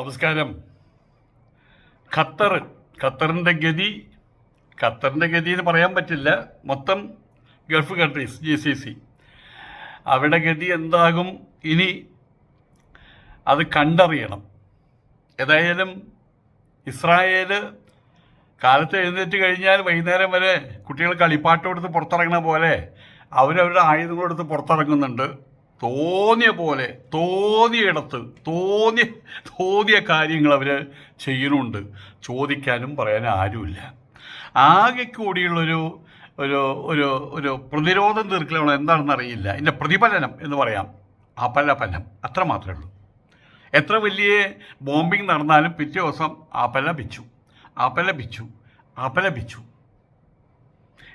നമസ്കാരം. ഖത്തർ ഖത്തറിന്റെ ഗതി ഖത്തറിന്റെ ഗതി എന്ന് പറയാൻ പറ്റില്ല. മൊത്തം Gulf countries G C C അവിടെ ഗതി എന്താകും ഇനി അത് കണ്ടറിയണം. ഏതായാലും ഇസ്രായേൽ കാലത്ത് എഴുന്നേറ്റ് കഴിഞ്ഞാൽ വൈകുന്നേരം വരെ കുട്ടികൾ കളിപ്പാട്ടം എടുത്ത് പുറത്തിറങ്ങുന്ന പോലെ അവരവരുടെ ആയുധങ്ങളെടുത്ത് പുറത്തിറങ്ങുന്നുണ്ട്. തോന്നിയ പോലെ തോന്നിയിടത്ത് തോന്നിയ തോന്നിയ കാര്യങ്ങൾ അവർ ചെയ്യുന്നുണ്ട്. ചോദിക്കാനും പറയാനും ആരുമില്ല. ആകെ കൂടിയുള്ളൊരു ഒരു ഒരു ഒരു പ്രതിരോധം തീർക്കലാണ് എന്താണെന്ന് അറിയില്ല. ഇതിന്റെ പ്രതിഫലനം എന്ന് പറയാം. അപലപനം. അത്ര മാത്രമേ ഉള്ളൂ. എത്ര വലിയ ബോംബിംഗ് നടന്നാലും പിറ്റേ ദിവസം അപലപിച്ചു. അപലപിച്ചു. അപലപിച്ചു.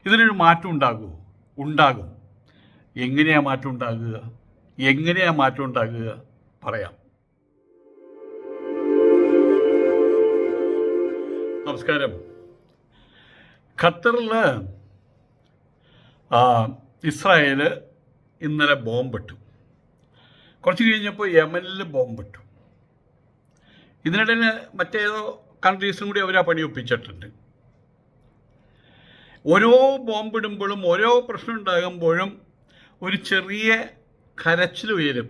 ഇതിനൊരു മാറ്റം ഉണ്ടാകുമോ? ഉണ്ടാകും. എങ്ങനെയാണ് മാറ്റം ഉണ്ടാകുക? എങ്ങനെയാ മാറ്റം ഉണ്ടാകുക? പറയാം. നമസ്കാരം. ഖത്തറിൽ ഇസ്രായേൽ ഇന്നലെ ബോംബിട്ടു. കുറച്ച് കഴിഞ്ഞപ്പോൾ യമനിൽ ബോംബിട്ടു. ഇതിനിടയിൽ മറ്റേതോ കൺട്രീസും കൂടി അവർ ആ പണി ഒപ്പിച്ചിട്ടുണ്ട്. ഓരോ ബോംബിടുമ്പോഴും ഓരോ പ്രശ്നം ഉണ്ടാകുമ്പോഴും ഒരു ചെറിയ കരച്ചിൽ ഉയരും.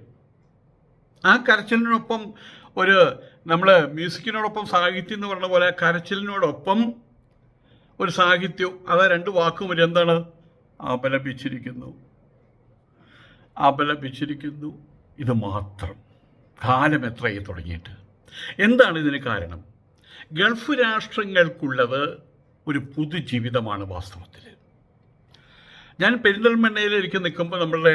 ആ കരച്ചിലിനൊപ്പം ഒരു നമ്മൾ മ്യൂസിക്കിനോടൊപ്പം സാഹിത്യം എന്ന് പറഞ്ഞ പോലെ കരച്ചിലിനോടൊപ്പം ഒരു സാഹിത്യം അത് രണ്ട് വാക്കും ഒരു എന്താണ്? അപലപിച്ചിരിക്കുന്നു. അപലപിച്ചിരിക്കുന്നു. ഇത് മാത്രം. കാലം എത്രയായി തുടങ്ങിയിട്ട്? എന്താണ് ഇതിന് കാരണം? ഗൾഫ് രാഷ്ട്രങ്ങൾക്കുള്ളത് ഒരു പുതുജീവിതമാണ് വാസ്തവത്തിൽ ഞാൻ പെരിന്തൽമണ്ണയിൽ എനിക്ക് നിൽക്കുമ്പോൾ നമ്മളുടെ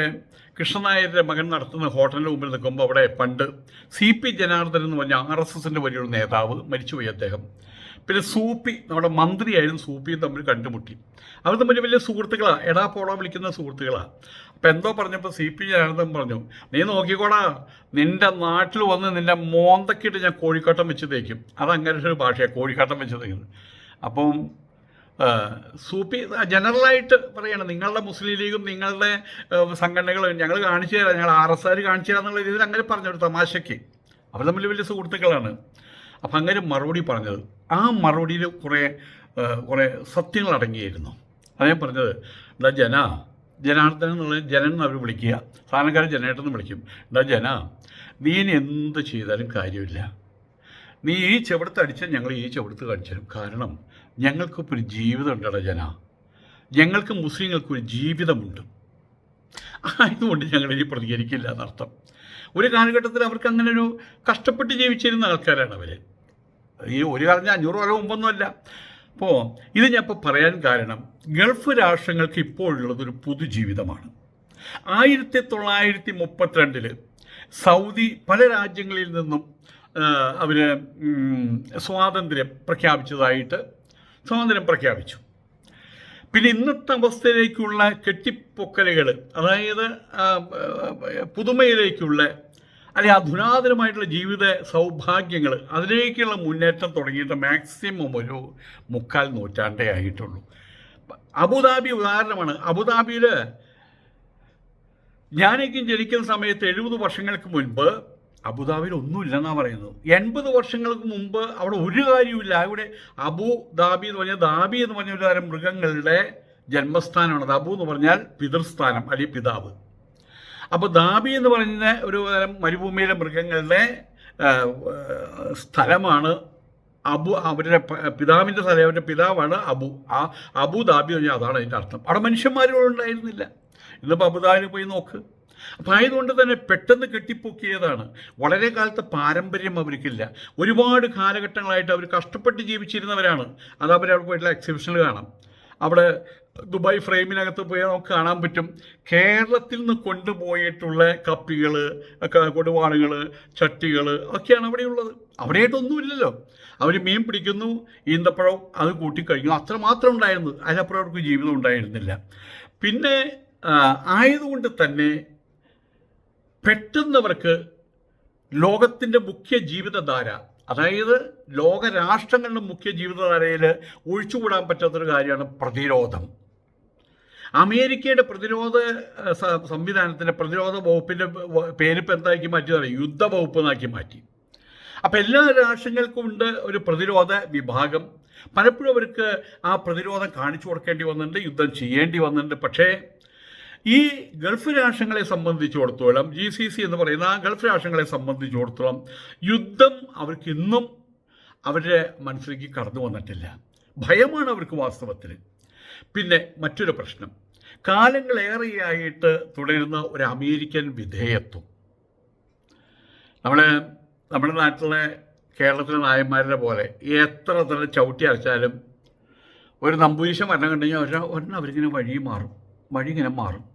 കൃഷ്ണനായരുടെ മകൻ നടത്തുന്ന ഹോട്ടലിന് മുമ്പിൽ നിൽക്കുമ്പോൾ അവിടെ പണ്ട് സി പി ജനാർദ്ദൻ എന്ന് പറഞ്ഞ ആർ എസ് എസിന്റെ വലിയൊരു നേതാവ് മരിച്ചുപോയി അദ്ദേഹം. പിന്നെ സൂപ്പി നമ്മുടെ മന്ത്രിയായിരുന്നു സൂപ്പിയും തമ്മിൽ കണ്ടുമുട്ടി. അവർ തമ്മിൽ വലിയ സുഹൃത്തുക്കളാണ് എടാ പോടാ വിളിക്കുന്ന സുഹൃത്തുക്കളാണ് അപ്പം എന്തോ പറഞ്ഞപ്പോൾ സി പി ജനാർദ്ദൻ പറഞ്ഞു നീ നോക്കിക്കോടാ നിന്റെ നാട്ടിൽ വന്ന് നിന്റെ മോന്തക്കിട്ട് ഞാൻ കോഴിക്കോട്ടം വെച്ച് തേക്കും. അതങ്ങനെ ഒരു ഭാഷയാണ് കോഴിക്കോട്ടം വെച്ച് തേക്കുന്നത്. അപ്പം സൂപ്പി ജനറലായിട്ട് പറയണം നിങ്ങളുടെ മുസ്ലിം ലീഗും നിങ്ങളുടെ സംഘടനകളും ഞങ്ങൾ കാണിച്ചു തരാം ഞങ്ങൾ ആർ എസ് ആർ കാണിച്ചു തരാം എന്നുള്ള രീതിയിൽ അങ്ങനെ പറഞ്ഞൊരു തമാശയ്ക്ക്. അവർ തമ്മിൽ വലിയ സുഹൃത്തുക്കളാണ്. അപ്പം അങ്ങനെ മറുപടി പറഞ്ഞത്. ആ മറുപടിയിൽ കുറേ കുറേ സത്യങ്ങൾ അടങ്ങിയിരുന്നു. അദ്ദേഹം പറഞ്ഞത്. എന്താ ജന? ജനാർദ്ദനം എന്നുള്ള ജനൻ എന്ന് അവർ വിളിക്കുക. സാധനക്കാരൻ ജനേട്ടെന്ന് വിളിക്കും. എന്താ ജന? നീ ഇനി എന്ത് ചെയ്താലും കാര്യമില്ല. നീ ഈ ചെവിടുത്ത് അടിച്ചാൽ ഞങ്ങൾ ഈ ചെവിടുത്ത് കാണിച്ചു കാരണം ഞങ്ങൾക്കിപ്പോൾ ഒരു ജീവിതം ഉണ്ടടാ ജന. ഞങ്ങൾക്ക് മുസ്ലിങ്ങൾക്കൊരു ജീവിതമുണ്ട്. ആയതുകൊണ്ട് ഇനി പ്രതികരിക്കില്ല എന്നർത്ഥം. ഒരു കാലഘട്ടത്തിൽ അവർക്ക് അങ്ങനെ ഒരു കഷ്ടപ്പെട്ട് ജീവിച്ചിരുന്ന ആൾക്കാരാണ് അവർ ഈ ഒരു കാലം അഞ്ഞൂറ് കൊല്ലം മുമ്പൊന്നുമല്ല. അപ്പോൾ ഇത് ഞാൻ ഇപ്പോൾ പറയാൻ കാരണം ഗൾഫ് രാഷ്ട്രങ്ങൾക്ക് ഇപ്പോഴുള്ളത് ഒരു പുതുജീവിതമാണ് ആയിരത്തി തൊള്ളായിരത്തി മുപ്പത്തിരണ്ടിൽ സൗദി പല രാജ്യങ്ങളിൽ നിന്നും അവർ സ്വാതന്ത്ര്യം പ്രഖ്യാപിച്ചതായിട്ട് സ്വാതന്ത്ര്യം പ്രഖ്യാപിച്ചു. പിന്നെ ഇന്നത്തെ അവസ്ഥയിലേക്കുള്ള കെട്ടിപ്പൊക്കലുകൾ അതായത് പുതുമയിലേക്കുള്ള അല്ലെങ്കിൽ അധുനാതനമായിട്ടുള്ള ജീവിത സൗഭാഗ്യങ്ങൾ അതിലേക്കുള്ള മുന്നേറ്റം തുടങ്ങിയിട്ട് മാക്സിമം ഒരു മുക്കാൽ നൂറ്റാണ്ടേ ആയിട്ടുള്ളൂ. അബുദാബി ഉദാഹരണമാണ്. അബുദാബിയിൽ ഞാനേക്കും ജനിക്കുന്ന സമയത്ത് എഴുപത് വർഷങ്ങൾക്ക് മുൻപ് അബുദാബിയിൽ ഒന്നുമില്ലെന്നാണ് പറയുന്നത്. എൺപത് വർഷങ്ങൾക്ക് മുമ്പ് അവിടെ ഒരു കാര്യമില്ല അവിടെ അബുദാബി എന്ന് പറഞ്ഞാൽ ദാബി എന്ന് പറഞ്ഞ ഒരു തരം മൃഗങ്ങളുടെ ജന്മസ്ഥാനമാണ്. അബു എന്ന് പറഞ്ഞാൽ പിതൃസ്ഥാനം അല്ലെങ്കിൽ പിതാവ്. അപ്പോൾ ദാബി എന്ന് പറയുന്ന ഒരു തരം മരുഭൂമിയിലെ മൃഗങ്ങളുടെ സ്ഥലമാണ് അബു അവരുടെ പിതാവിന്റെ സ്ഥലം അവരുടെ പിതാവാണ് അബു. ആ അബുദാബി എന്ന് പറഞ്ഞാൽ അതാണ് അതിന്റെ അർത്ഥം. അവിടെ മനുഷ്യന്മാരും ഉണ്ടായിരുന്നില്ല ഇന്നിപ്പോൾ അബുദാബിയിൽ പോയി നോക്ക്. അപ്പം ആയതുകൊണ്ട് തന്നെ പെട്ടെന്ന് കെട്ടിപ്പൊക്കിയതാണ്. വളരെ കാലത്തെ പാരമ്പര്യം അവർക്കില്ല. ഒരുപാട് കാലഘട്ടങ്ങളായിട്ട് അവർ കഷ്ടപ്പെട്ട് ജീവിച്ചിരുന്നവരാണ്. അത് അവർ അവിടെ പോയിട്ടുള്ള എക്സിബിഷനിൽ കാണാം. അവിടെ ദുബായ് ഫ്രെയിമിനകത്ത് പോയാൽ നമുക്ക് കാണാൻ പറ്റും. കേരളത്തിൽ നിന്ന് കൊണ്ടുപോയിട്ടുള്ള കപ്പികൾ കൊടുവാളുകൾ ചട്ടികൾ ഒക്കെയാണ് അവിടെയുള്ളത്. അവിടെയായിട്ടൊന്നുമില്ലല്ലോ. അവർ മീൻ പിടിക്കുന്നു ഈന്തപ്പഴം അത് കൂട്ടിക്കഴിഞ്ഞു. അത്ര മാത്രം ഉണ്ടായിരുന്നു അതിനപ്പുറം അവർക്ക് ജീവിതം ഉണ്ടായിരുന്നില്ല. പിന്നെ ആയതുകൊണ്ട് തന്നെ പെട്ടെന്നവർക്ക് ലോകത്തിന്റെ മുഖ്യ ജീവിതധാര അതായത് ലോകരാഷ്ട്രങ്ങളുടെ മുഖ്യ ജീവിതധാരയിൽ ഒഴിച്ചുകൂടാൻ പറ്റാത്തൊരു കാര്യമാണ് പ്രതിരോധം. അമേരിക്കയുടെ പ്രതിരോധ സംവിധാനത്തിന്റെ പ്രതിരോധ വകുപ്പിന്റെ പേരിപ്പം എന്താക്കി മാറ്റി യുദ്ധ വകുപ്പ് എന്നാക്കി മാറ്റി. അപ്പം എല്ലാ രാഷ്ട്രങ്ങൾക്കും ഉണ്ട് ഒരു പ്രതിരോധ വിഭാഗം. പലപ്പോഴും അവർക്ക് ആ പ്രതിരോധം കാണിച്ചു കൊടുക്കേണ്ടി വന്നിട്ടുണ്ട് യുദ്ധം ചെയ്യേണ്ടി വന്നിട്ടുണ്ട്. പക്ഷേ ഈ ഗൾഫ് രാഷ്ട്രങ്ങളെ സംബന്ധിച്ചിടത്തോളം ജി സി സി എന്ന് പറയുന്ന ആ ഗൾഫ് രാഷ്ട്രങ്ങളെ സംബന്ധിച്ചിടത്തോളം യുദ്ധം അവർക്ക് ഇന്നും അവരുടെ മനസ്സിലേക്ക് കടന്നു വന്നിട്ടില്ല. ഭയമാണ് അവർക്ക് വാസ്തവത്തിൽ. പിന്നെ മറ്റൊരു പ്രശ്നം. കാലങ്ങളേറെയായിട്ട് തുടരുന്ന ഒരു അമേരിക്കൻ വിധേയത്വം. നമ്മൾ നമ്മുടെ നാട്ടിലെ കേരളത്തിലെ നായന്മാരുടെ പോലെ എത്ര തന്നെ ചവിട്ടി അരച്ചാലും ഒരു നമ്പൂരിശം വരണം കണ്ടുകഴിഞ്ഞാൽ ഒരെണ്ണം ഒരെണ്ണം അവരിങ്ങനെ വഴി മാറും വഴി ഇങ്ങനെ മാറും.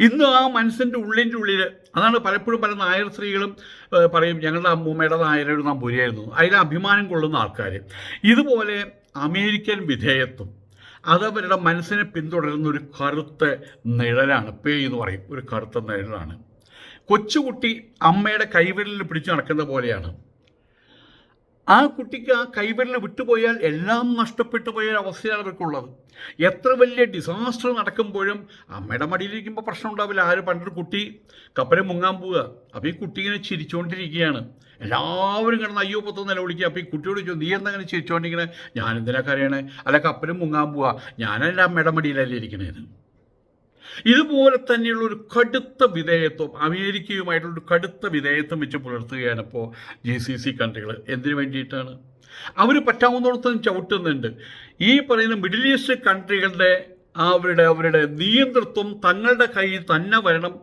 ഇന്ന് ആ മനസ്സിന്റെ ഉള്ളിന്റെ ഉള്ളിൽ അതാണ് പലപ്പോഴും പല നായർ സ്ത്രീകളും പറയും ഞങ്ങളുടെ അമ്മൂമ്മയുടെ നായരോട് നമ്പൂരിയായിരുന്നു അതിൽ അഭിമാനം കൊള്ളുന്ന ആൾക്കാർ ഇതുപോലെ അമേരിക്കൻ വിധേയത്വം അതവരുടെ മനസ്സിനെ പിന്തുടരുന്ന ഒരു കറുത്ത നിഴലാണ് പേ എന്ന് പറയും ഒരു കറുത്ത നിഴലാണ്. കൊച്ചുകുട്ടി അമ്മയുടെ കൈവിരലിൽ പിടിച്ചു നടക്കുന്ന പോലെയാണ്. ആ കുട്ടിക്ക് ആ കൈവിരൽ വിട്ടുപോയാൽ എല്ലാം നഷ്ടപ്പെട്ടു പോയ അവസ്ഥയാണ് അവർക്കുള്ളത് എത്ര വലിയ ഡിസാസ്റ്റർ നടക്കുമ്പോഴും അമ്മയുടെ മടിയിലിരിക്കുമ്പോൾ പ്രശ്നം ഉണ്ടാവില്ല. ആര് പണ്ടൊരു കുട്ടി കപ്പലിൽ മുങ്ങാൻ പോവുക. അപ്പോൾ ഈ കുട്ടി ഇങ്ങനെ ചിരിച്ചുകൊണ്ടിരിക്കുകയാണ് എല്ലാവരും കിടന്ന് അയ്യോ പൊത്തം നിലവിളിക്കുക. അപ്പോൾ ഈ കുട്ടിയോട് ചോദിച്ചു നീ എന്താ അങ്ങനെ ചിരിച്ചുകൊണ്ടിരിക്കണേ ഞാൻ എന്തിനാ കരയണേ? അല്ല കപ്പലും മുങ്ങാൻ പോവുക ഞാനല്ല അമ്മയുടെ മടിയിലല്ലേ ഇരിക്കണേന്ന്. ഇതുപോലെ തന്നെയുള്ള ഒരു കടുത്ത വിധേയത്വം അമേരിക്കയുമായിട്ടുള്ള ഒരു കടുത്ത വിധേയത്വം വെച്ച് പുലർത്തുകയാണ് ഇപ്പോൾ ജി സി സി കൺട്രികൾ എന്തിനു വേണ്ടിയിട്ടാണ്? അവർ പറ്റാവുന്നിടത്തും ചവിട്ടുന്നുണ്ട്. ഈ പറയുന്ന മിഡിൽ ഈസ്റ്റ് കൺട്രികളുടെ അവരുടെ അവരുടെ നിയന്ത്രിത്വം തങ്ങളുടെ കയ്യിൽ തന്നെ വരണം.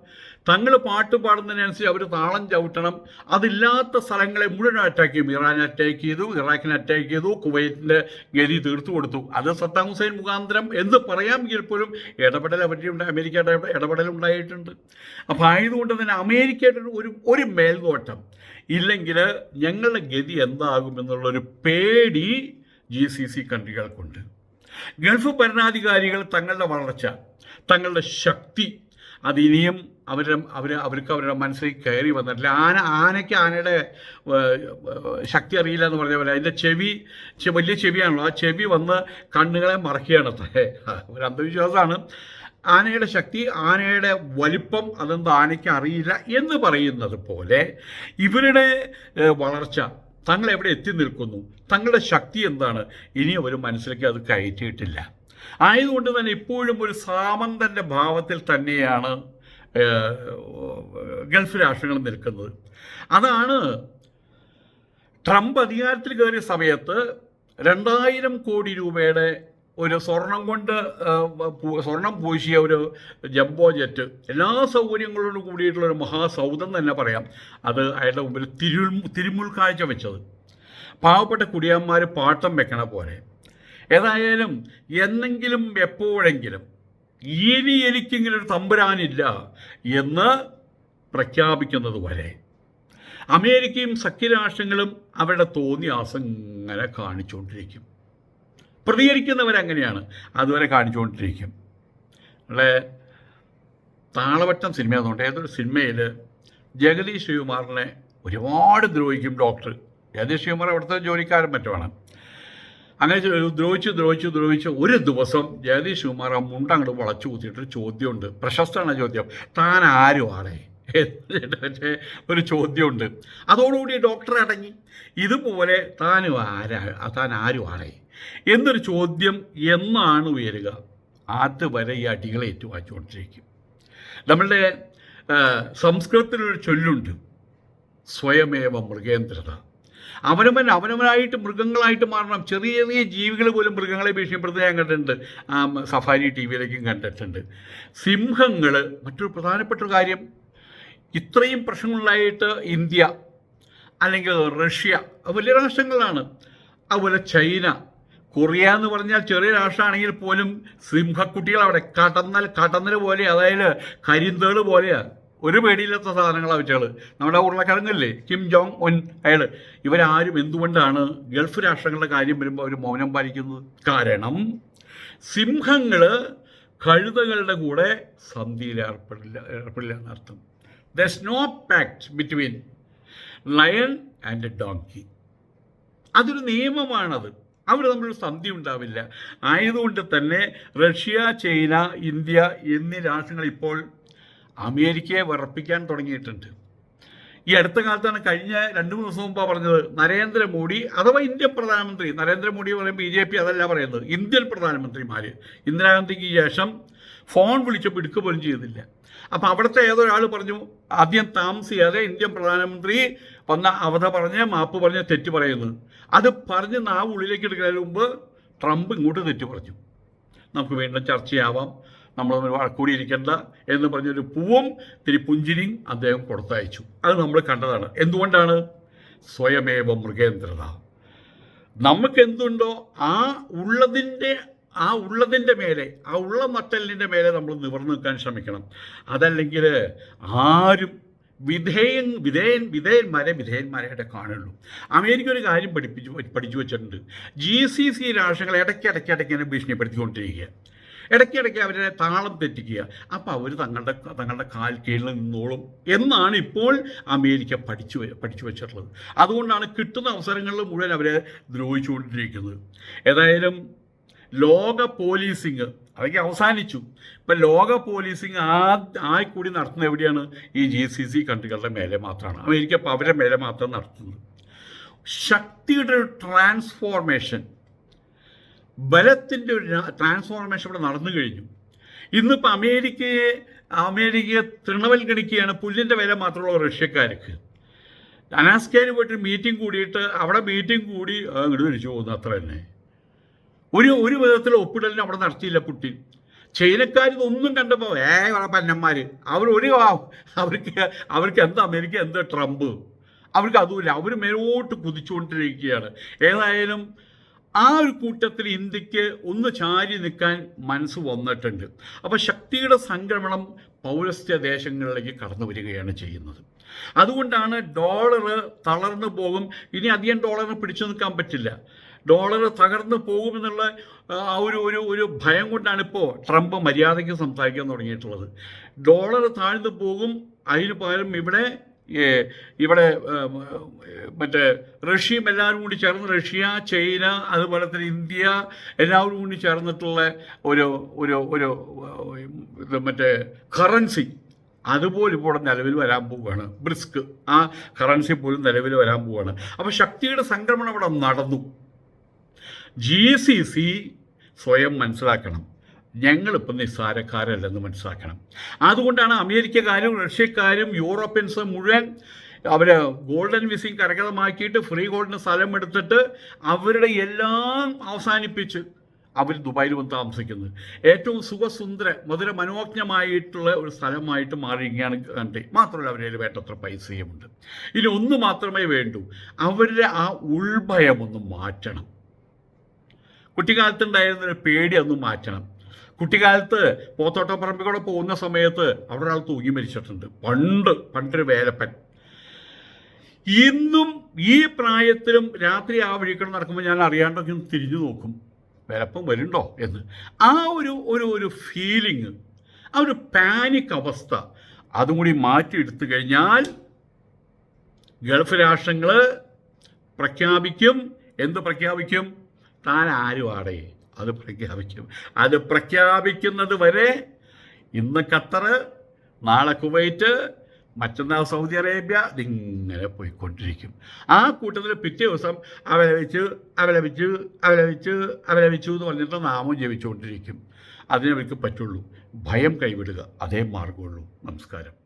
തങ്ങൾ പാട്ട് പാടുന്നതിനനുസരിച്ച് അവർ താളം ചവിട്ടണം. അതില്ലാത്ത സ്ഥലങ്ങളെ മുഴുവൻ അറ്റാക്ക് ചെയ്യും. ഇറാൻ അറ്റാക്ക് ചെയ്തു ഇറാഖിനെ അറ്റാക്ക് ചെയ്തു കുവൈറ്റിന്റെ ഗതി തീർത്തു കൊടുത്തു. അത് സത്താം ഹുസൈൻ മുഖാന്തരം എന്ന് പറയാമെങ്കിൽ പോലും ഇടപെടൽ അവരുടെ ഉണ്ട് അമേരിക്കയുടെ ഇടപെടൽ ഉണ്ടായിട്ടുണ്ട്. അപ്പോൾ ആയതുകൊണ്ട് തന്നെ അമേരിക്കയുടെ ഒരു- ഒരു ഒരു മേൽനോട്ടം. ഇല്ലെങ്കിൽ ഞങ്ങളുടെ ഗതി എന്താകും എന്നുള്ളൊരു പേടി ജി സി സി കൺട്രികൾക്കുണ്ട് ഗൾഫ് ഭരണാധികാരികൾ തങ്ങളുടെ വളർച്ച തങ്ങളുടെ ശക്തി അതിനിയും അവർ അവർ അവർക്ക് അവരുടെ മനസ്സിൽ കയറി വന്നിട്ടില്ല. ആന ആനയ്ക്ക് ആനയുടെ ശക്തി അറിയില്ല എന്ന് പറഞ്ഞ പോലെ അതിന്റെ ചെവി വലിയ ചെവിയാണല്ലോ. ആ ചെവി വന്ന് കണ്ണുകളെ മറക്കുകയാണ് ഒരു അന്ധവിശ്വാസമാണ്. ആനയുടെ ശക്തി ആനയുടെ വലിപ്പം അതെന്ത് ആനയ്ക്ക് അറിയില്ല എന്ന് പറയുന്നത് പോലെ ഇവരുടെ വളർച്ച തങ്ങൾ എവിടെ എത്തി നിൽക്കുന്നു? തങ്ങളുടെ ശക്തി എന്താണ്? ഇനി അവർ മനസ്സിലേക്ക് അത് കയറ്റിയിട്ടില്ല. ആയതുകൊണ്ട് തന്നെ ഇപ്പോഴും ഒരു സാമന്തന്റെ ഭാവത്തിൽ തന്നെയാണ് ഗൾഫ് രാഷ്ട്രങ്ങൾ നിൽക്കുന്നത്. അതാണ് ട്രംപ് അധികാരത്തിൽ കയറിയ സമയത്ത് രണ്ടായിരം കോടി രൂപയുടെ ഒരു സ്വർണം കൊണ്ട് സ്വർണം പൂശിയ ഒരു ജംബോ ജെറ്റ് എല്ലാ സൗകര്യങ്ങളോടും കൂടിയിട്ടുള്ള ഒരു മഹാസൗധം തന്നെ പറയാം. അത് അയാളുടെ മുമ്പിൽ തിരു തിരുമുൽ കാഴ്ച വെച്ചത്. പാവപ്പെട്ട കുടിയാന്മാർ പാട്ടം വെക്കണ പോലെ. ഏതായാലും എന്നെങ്കിലും എപ്പോഴെങ്കിലും ഇനി എനിക്കിങ്ങനെ ഒരു തമ്പുരാനില്ല എന്ന് പ്രഖ്യാപിക്കുന്നത് വരെ. അമേരിക്കയും സഖ്യരാഷ്ട്രങ്ങളും അവരുടെ തോന്നി ഇങ്ങനെ കാണിച്ചുകൊണ്ടിരിക്കും. പ്രതികരിക്കുന്നവരങ്ങനെയാണ് അതുവരെ കാണിച്ചുകൊണ്ടിരിക്കും. നമ്മളെ താളവട്ടം സിനിമ എന്നുകൊണ്ട് ഏതൊരു സിനിമയിൽ ജഗദീഷ് ശിവകുമാറിനെ ഒരുപാട് ദ്രോഹിക്കും ഡോക്ടർ. ജഗദീഷ് ശിവകുമാർ അവിടുത്തെ ജോലിക്കാരൻ മറ്റുമാണ് അങ്ങനെ ദ്രോഹിച്ച് ദ്രോഹിച്ച് ദ്രോഹിച്ച് ഒരു ദിവസം ജഗദീഷ് കുമാർ ആ മുണ്ട അങ്ങോട്ട് വളച്ചു കൂത്തിയിട്ടൊരു ചോദ്യമുണ്ട്. പ്രശസ്തമാണ് ചോദ്യം. താൻ ആരും ആളെ? ഒരു ചോദ്യമുണ്ട്. അതോടുകൂടി ഡോക്ടർ അടങ്ങി. ഇതുപോലെ താനും ആരാ താൻ ആരും ആളെ? എന്നൊരു ചോദ്യം എന്നാണ് ഉയരുക. വരെ ഈ അടികളെ ഏറ്റുവാങ്ങിച്ചുകൊണ്ടിരിക്കും നമ്മളുടെ സംസ്കൃതത്തിലൊരു ചൊല്ലുണ്ട്. സ്വയമേവ മൃഗേന്ദ്രത. അവനവൻ അവനവനായിട്ട് മൃഗങ്ങളായിട്ട് മാറണം. ചെറിയ ചെറിയ ജീവികൾ പോലും മൃഗങ്ങളെ ഭീഷണിപ്പെടുത്തുന്നത് ഞാൻ കണ്ടിട്ടുണ്ട്. സഫാരി ടി വിയിലേക്കും കണ്ടിട്ടുണ്ട്. സിംഹങ്ങൾ മറ്റൊരു പ്രധാനപ്പെട്ട കാര്യം. ഇത്രയും പ്രശ്നങ്ങളിലായിട്ട് ഇന്ത്യ അല്ലെങ്കിൽ റഷ്യ വലിയ രാഷ്ട്രങ്ങളാണ്. അതുപോലെ ചൈന. കൊറിയ എന്ന് പറഞ്ഞാൽ ചെറിയ രാഷ്ട്രമാണെങ്കിൽ പോലും സിംഹക്കുട്ടികൾ അവിടെ കടന്നൽ കടന്നൽ പോലെ അതായത് കരിന്തേൾ പോലെയാണ് ഒരു പേടിയില്ലാത്ത സാധനങ്ങളാണ് വെച്ചാൽ നമ്മുടെ ഉരുളക്കിഴങ്ങല്ലേ? കിം ജോങ് ഒൻ അയാൾ. ഇവരാരും എന്തുകൊണ്ടാണ് ഗൾഫ് രാഷ്ട്രങ്ങളുടെ കാര്യം വരുമ്പോൾ അവർ മൗനം പാലിക്കുന്നത്? കാരണം സിംഹങ്ങൾ കഴുതകളുടെ കൂടെ സന്ധിയിൽ ഏർപ്പെടില്ല ഏർപ്പെടില്ല എന്നർത്ഥം. Thus no pact between lion and donkey അതൊരു നിയമമാണത്. അവർ തമ്മിൽ സന്ധി ഉണ്ടാവില്ല. ആയതുകൊണ്ട് തന്നെ റഷ്യ ചൈന ഇന്ത്യ എന്നീ രാഷ്ട്രങ്ങൾ ഇപ്പോൾ അമേരിക്കയെ വിറപ്പിക്കാൻ തുടങ്ങിയിട്ടുണ്ട്. ഈ അടുത്ത കാലത്താണ് കഴിഞ്ഞ രണ്ട് മൂന്ന് ദിവസം മുമ്പ് പറഞ്ഞത് നരേന്ദ്രമോദി അഥവാ ഇന്ത്യൻ പ്രധാനമന്ത്രി നരേന്ദ്രമോദി പറയും ബി ജെ പി അതല്ല പറയുന്നത് ഇന്ത്യൻ പ്രധാനമന്ത്രിമാർ ഇന്ദിരാഗാന്ധിക്ക് ശേഷം ഫോൺ വിളിച്ചപ്പോൾ എടുക്കുക പോലും ചെയ്തില്ല. അപ്പം അവിടുത്തെ ഏതൊരാൾ പറഞ്ഞു ആദ്യം താമസിയാതെ ഇന്ത്യൻ പ്രധാനമന്ത്രി വന്ന അവധ പറഞ്ഞ് മാപ്പ് പറഞ്ഞ് തെറ്റ് പറയുന്നത് അത് പറഞ്ഞ് നാവ് ഉള്ളിലേക്ക് എടുക്കുന്നതിന് മുമ്പ് ട്രംപ് ഇങ്ങോട്ട് തെറ്റ് പറഞ്ഞു. നമുക്ക് വീണ്ടും ചർച്ചയാവാം. നമ്മൾ വഴക്കൂടിയിരിക്കേണ്ട എന്ന് പറഞ്ഞൊരു പൂവും തിരി പുഞ്ചിരിയും അദ്ദേഹം കൊടുത്തയച്ചു. അത് നമ്മൾ കണ്ടതാണ്. എന്തുകൊണ്ടാണ്? സ്വയമേവ മൃഗേന്ദ്രത. നമുക്കെന്തുണ്ടോ? ആ ഉള്ളതിന്റെ ആ ഉള്ളതിന്റെ മേലെ ആ ഉള്ള നട്ടലിന്റെ മേലെ നമ്മൾ നിവർന്നു നിൽക്കാൻ ശ്രമിക്കണം. അതല്ലെങ്കിൽ ആരും വിധേയൻ വിധേയൻ വിധേയന്മാരെ വിധേയന്മാരായിട്ട് കാണുള്ളൂ. അമേരിക്ക ഒരു കാര്യം പഠിപ്പിച്ചു പഠിച്ചു വെച്ചിട്ടുണ്ട്. ജി സി സി രാഷ്ട്രങ്ങൾ ഇടയ്ക്ക് ഇടയ്ക്ക് ഇടയ്ക്ക് ഭീഷണിപ്പെടുത്തിക്കൊണ്ടിരിക്കുക ഇടയ്ക്കിടയ്ക്ക് അവരെ താളം തെറ്റിക്കുക. അപ്പോൾ അവർ തങ്ങളുടെ തങ്ങളുടെ കാൽ കീഴിൽ നിന്നോളും എന്നാണ് ഇപ്പോൾ അമേരിക്ക പഠിച്ചു പഠിച്ചു വെച്ചിട്ടുള്ളത്. അതുകൊണ്ടാണ് കിട്ടുന്ന അവസരങ്ങളിൽ മുഴുവൻ അവരെ ദ്രോഹിച്ചുകൊണ്ടിരിക്കുന്നത്. ഏതായാലും ലോക പോലീസിങ് അതൊക്കെ അവസാനിച്ചു. ഇപ്പം ലോക പോലീസിങ് ആ ആയിക്കൂടി കൂടി നടത്തുന്നത് എവിടെയാണ്? ഈ ജി സി സി കൺട്രികളുടെ മേലെ മാത്രമാണ്. അമേരിക്ക അപ്പോൾ അവരുടെ മേലെ മാത്രം നടത്തുന്നത്. ശക്തിയുടെ ട്രാൻസ്ഫോർമേഷൻ ബലത്തിന്റെ ഒരു ട്രാൻസ്ഫോർമേഷൻ ഇവിടെ നടന്നു കഴിഞ്ഞു. ഇന്നിപ്പോൾ അമേരിക്കയെ അമേരിക്കയെ തൃണവൽഗണിക്കുകയാണ് പുല്ലിന്റെ വില മാത്രമുള്ള റഷ്യക്കാർക്ക്. അനാസ്കയിൽ പോയിട്ട് മീറ്റിംഗ് കൂടിയിട്ട് അവിടെ മീറ്റിംഗ് കൂടി അങ്ങോട്ട് പോകുന്നു അത്ര തന്നെ. ഒരു ഒരു വിധത്തിൽ ഒപ്പിടലിന് അവിടെ നടത്തിയില്ല പുട്ടിൻ. ചൈനക്കാർ ഇതൊന്നും കണ്ടപ്പോൾ ഏ ഇവിടെ പന്നന്മാർ അവർ ഒരു അവർക്ക് അവർക്ക് എന്താ അമേരിക്ക എന്താ ട്രംപ്? അവർക്ക് അതുമില്ല. അവർ മേലോട്ട് കുതിച്ചുകൊണ്ടിരിക്കുകയാണ്. ഏതായാലും ആ ഒരു കൂട്ടത്തിൽ ഇന്ത്യയ്ക്ക് ഒന്ന് ചാരി നിൽക്കാൻ മനസ്സ് വന്നിട്ടുണ്ട്. അപ്പോൾ ശക്തിയുടെ സംക്രമണം പൗരസ്ത്യ ദേശങ്ങളിലേക്ക് കടന്നു വരികയാണ് ചെയ്യുന്നത്. അതുകൊണ്ടാണ് ഡോളർ തളർന്നു പോകും. ഇനി അധികം ഡോളറിനെ പിടിച്ചു നിൽക്കാൻ പറ്റില്ല. ഡോളർ തകർന്നു പോകുമെന്നുള്ള ആ ഒരു ഒരു ഒരു ഭയം കൊണ്ടാണ് ഇപ്പോൾ ട്രംപ് മര്യാദയ്ക്ക് സംസാരിക്കാൻ തുടങ്ങിയിട്ടുള്ളത്. ഡോളർ താഴ്ന്നു പോകും. അതിന് പകരം ഇവിടെ ഇവിടെ മറ്റേ റഷ്യയും എല്ലാവരും കൂടി ചേർന്ന് റഷ്യ ചൈന അതുപോലെ തന്നെ ഇന്ത്യ എല്ലാവരും കൂടി ചേർന്നിട്ടുള്ള ഒരു ഒരു ഒരു ഇത് മറ്റേ കറൻസി അതുപോലും ഇപ്പോൾ നിലവിൽ വരാൻ പോവുകയാണ്. ബ്രിസ്ക് ആ കറൻസി പോലും നിലവിൽ വരാൻ പോവുകയാണ്. അപ്പോൾ ശക്തിയുടെ സംക്രമണം ഇവിടെ നടന്നു. ജി സി സി സ്വയം മനസ്സിലാക്കണം. ഞങ്ങളിപ്പം നിസ്സാരക്കാരല്ലെന്ന് മനസ്സിലാക്കണം. അതുകൊണ്ടാണ് അമേരിക്കക്കാരും റഷ്യക്കാരും യൂറോപ്യൻസ് മുഴുവൻ അവർ ഗോൾഡൻ വിസിങ് കരകതമാക്കിയിട്ട് ഫ്രീ ഗോൾഡിന് സ്ഥലം എടുത്തിട്ട് അവരുടെ എല്ലാം അവസാനിപ്പിച്ച് അവർ ദുബായിൽ വന്ന് താമസിക്കുന്നത് ഏറ്റവും സുഖസുന്ദര മധുര മനോജ്ഞമായിട്ടുള്ള ഒരു സ്ഥലമായിട്ട് മാറിയിരിക്കുകയാണ് കണ്ടി. മാത്രമല്ല അവരുടെ വേണ്ടത്ര പൈസയുമുണ്ട്. ഇനി ഒന്ന് മാത്രമേ വേണ്ടൂ. അവരുടെ ആ ഉൾഭയം ഒന്ന് മാറ്റണം. കുട്ടിക്കാലത്തുണ്ടായിരുന്ന ഒരു പേടി ഒന്ന് മാറ്റണം. കുട്ടിക്കാലത്ത് പോത്തോട്ടപ്പറമ്പിൽ പോകുന്ന സമയത്ത് അവിടെ ഒരാൾ തൂങ്ങി മരിച്ചിട്ടുണ്ട്. പണ്ട് പണ്ടൊരു വേലപ്പൻ. ഇന്നും ഈ പ്രായത്തിലും രാത്രി ആ വഴിക്കണം നടക്കുമ്പോൾ ഞാൻ അറിയാണ്ടൊക്കെ ഒന്ന് തിരിഞ്ഞു നോക്കും. വേലപ്പൻ വരുന്നുണ്ടോ എന്ന്. ആ ഒരു ഒരു ഒരു ഫീലിങ് ആ ഒരു പാനിക് അവസ്ഥ അതും കൂടി മാറ്റിയെടുത്തു കഴിഞ്ഞാൽ ഗൾഫ് രാഷ്ട്രങ്ങൾ പ്രഖ്യാപിക്കും. എന്ത് പ്രഖ്യാപിക്കും? താൻ ആരുമാടേ അത് പ്രഖ്യാപിക്കും. അത് പ്രഖ്യാപിക്കുന്നത് വരെ ഇന്ന് ഖത്തർ നാളെ കുവൈറ്റ് മറ്റന്നാൾ സൗദി അറേബ്യ ഇതിങ്ങനെ പോയിക്കൊണ്ടിരിക്കും. ആ കൂട്ടത്തിൽ പിറ്റേ ദിവസം അവലപിച്ച് അവലപിച്ച് അവലപിച്ച് അവലപിച്ചു എന്ന് പറഞ്ഞിട്ട് നാമം ജപിച്ചുകൊണ്ടിരിക്കും. അതിനെ അവർക്ക് പറ്റുള്ളൂ. ഭയം കൈവിടുക. അതേ മാർഗമുള്ളൂ നമസ്കാരം.